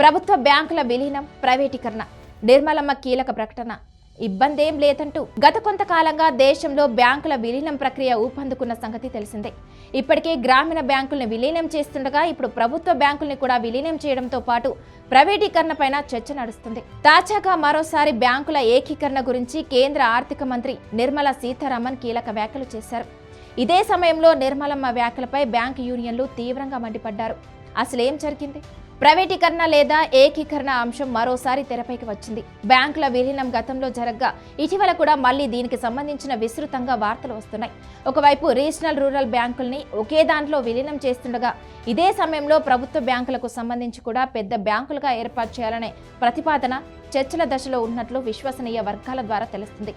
ప్రభుత్వ బ్యాంకుల విలీనం ప్రైవేటీకరణ నిర్మలమ్మ కీలక ప్రకటన. ఇబ్బందేం లేదంటూ గత కొంతకాలంగా దేశంలో బ్యాంకుల విలీనం ప్రక్రియ ఊపందుకున్న సంగతి తెలిసిందే. ఇప్పటికే గ్రామీణ బ్యాంకుల్ని విలీనం చేస్తుండగా ఇప్పుడు ప్రభుత్వ బ్యాంకుల్ని కూడా విలీనం చేయడంతో పాటు ప్రైవేటీకరణ పైన చర్చ నడుస్తుంది. తాజాగా మరోసారి బ్యాంకుల ఏకీకరణ గురించి కేంద్ర ఆర్థిక మంత్రి నిర్మలా సీతారామన్ కీలక వ్యాఖ్యలు చేశారు. ఇదే సమయంలో నిర్మలమ్మ వ్యాఖ్యలపై బ్యాంక్ యూనియన్లు తీవ్రంగా మండిపడ్డారు. అసలేం జరిగింది? ప్రైవేటీకరణ లేదా ఏకీకరణ అంశం మరోసారి తెరపైకి వచ్చింది. బ్యాంకుల విలీనం గతంలో జరగ్గా. ఇటీవల కూడా మళ్ళీ దీనికి సంబంధించిన విస్తృతంగా వార్తలు వస్తున్నాయి. ఒకవైపు రీజనల్ రూరల్ బ్యాంకుల్ని ఒకే దాంట్లో విలీనం చేస్తుండగా ఇదే సమయంలో ప్రభుత్వ బ్యాంకులకు సంబంధించి కూడా పెద్ద బ్యాంకులుగా ఏర్పాటు చేయాలనే ప్రతిపాదన చర్చల దశలో ఉన్నట్లు విశ్వసనీయ వర్గాల ద్వారా తెలుస్తుంది.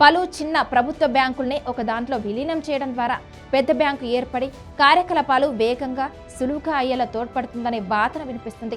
పలు చిన్న ప్రభుత్వ బ్యాంకుల్ని ఒక దాంట్లో విలీనం చేయడం ద్వారా పెద్ద బ్యాంకు ఏర్పడి కార్యకలాపాలు వేగంగా సులువుగా అయ్యేలా తోడ్పడుతుందనే బాధన వినిపిస్తుంది.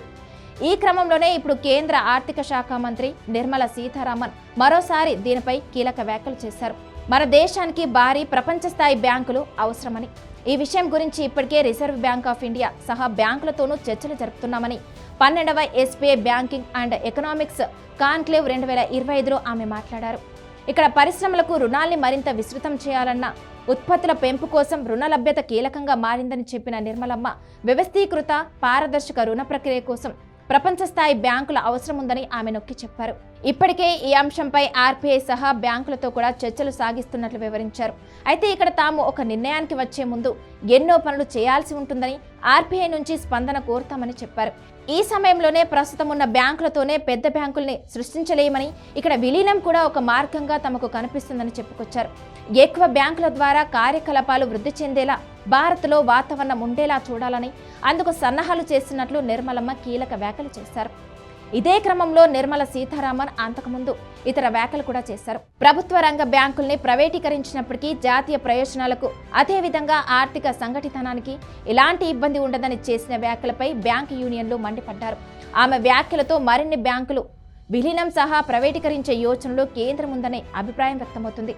ఈ క్రమంలోనే ఇప్పుడు కేంద్ర ఆర్థిక శాఖ మంత్రి నిర్మల సీతారామన్ మరోసారి దీనిపై కీలక వ్యాఖ్యలు చేశారు. మన దేశానికి భారీ ప్రపంచ స్థాయి బ్యాంకులు అవసరమని ఈ విషయం గురించి ఇప్పటికే రిజర్వ్ బ్యాంక్ ఆఫ్ ఇండియా సహా బ్యాంకులతోనూ చర్చలు జరుపుతున్నామని పన్నెండవ SBI banking and economics conclave రెండు వేల ఇరవై ఐదులో ఆమె మాట్లాడారు. ఇక్కడ పరిశ్రమలకు రుణాల్ని మరింత విస్తృతం చేయాలన్న ఉత్పత్తుల పెంపు కోసం రుణ లభ్యత కీలకంగా మారిందని చెప్పిన నిర్మలమ్మ వ్యవస్థీకృత పారదర్శక రుణ ప్రక్రియ కోసం ప్రపంచ స్థాయి బ్యాంకుల అవసరం ఉందని ఆమె నొక్కి చెప్పారు. ఇప్పటికే ఈ అంశంపై ఆర్బీఐ సహా బ్యాంకులతో కూడా చర్చలు సాగిస్తున్నట్లు వివరించారు. అయితే ఇక్కడ తాము ఒక నిర్ణయానికి వచ్చే ముందు ఎన్నో పనులు చేయాల్సి ఉంటుందని ఆర్బీఐ నుంచి స్పందన కోరుతామని చెప్పారు. ఈ సమయంలోనే ప్రస్తుతం ఉన్న బ్యాంకులతోనే పెద్ద బ్యాంకుల్ని సృష్టించలేమని ఇక్కడ విలీనం కూడా ఒక మార్గంగా తమకు కనిపిస్తుందని చెప్పుకొచ్చారు. ఎక్కువ బ్యాంకుల ద్వారా కార్యకలాపాలు వృద్ధి చెందేలా భారత్లో వాతావరణం ఉండేలా చూడాలని అందుకు సన్నాహాలు చేస్తున్నట్లు నిర్మలమ్మ కీలక వ్యాఖ్యలు చేశారు. ఇదే క్రమంలో నిర్మల సీతారామన్ అంతకుముందు ఇతర వ్యాఖ్యలు కూడా చేశారు. ప్రభుత్వ రంగ బ్యాంకుల్ని ప్రైవేటీకరించినప్పటికీ జాతీయ ప్రయోజనాలకు అదేవిధంగా ఆర్థిక సంఘటితనానికి ఎలాంటి ఇబ్బంది ఉండదని చేసిన వ్యాఖ్యలపై బ్యాంకు యూనియన్లు మండిపడ్డారు. ఆమె వ్యాఖ్యలతో మరిన్ని బ్యాంకులు విలీనం సహా ప్రైవేటీకరించే యోచనలో కేంద్రం ఉందనే అభిప్రాయం వ్యక్తమవుతుంది.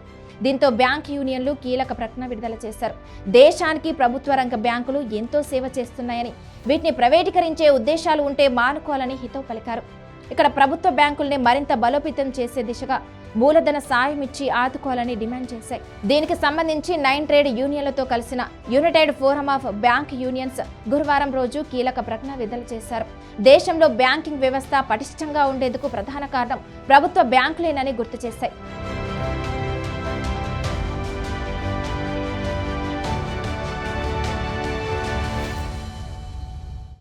దీంతో బ్యాంక్ యూనియన్లు కీలక ప్రకటన విడుదల చేశారు. దేశానికి ప్రభుత్వ రంగ బ్యాంకులు ఎంతో సేవ చేస్తున్నాయని వీటిని ప్రైవేటీకరించే ఉద్దేశాలు ఉంటే మానుకోవాలని హితవు పలికారు. ఇక్కడ ప్రభుత్వ బ్యాంకుల్ని మరింత బలోపేతం చేసే దిశగా మూలధన సాయం ఇచ్చి ఆదుకోవాలని డిమాండ్ చేశాయి. దీనికి సంబంధించి నైన్ ట్రేడ్ యూనియన్లతో కలిసిన united forum of bank unions గురువారం రోజు కీలక ప్రకటన విడుదల చేశారు. దేశంలో బ్యాంకింగ్ వ్యవస్థ పటిష్టంగా ఉండేందుకు ప్రధాన కారణం ప్రభుత్వ బ్యాంకులేనని గుర్తు చేశాయి.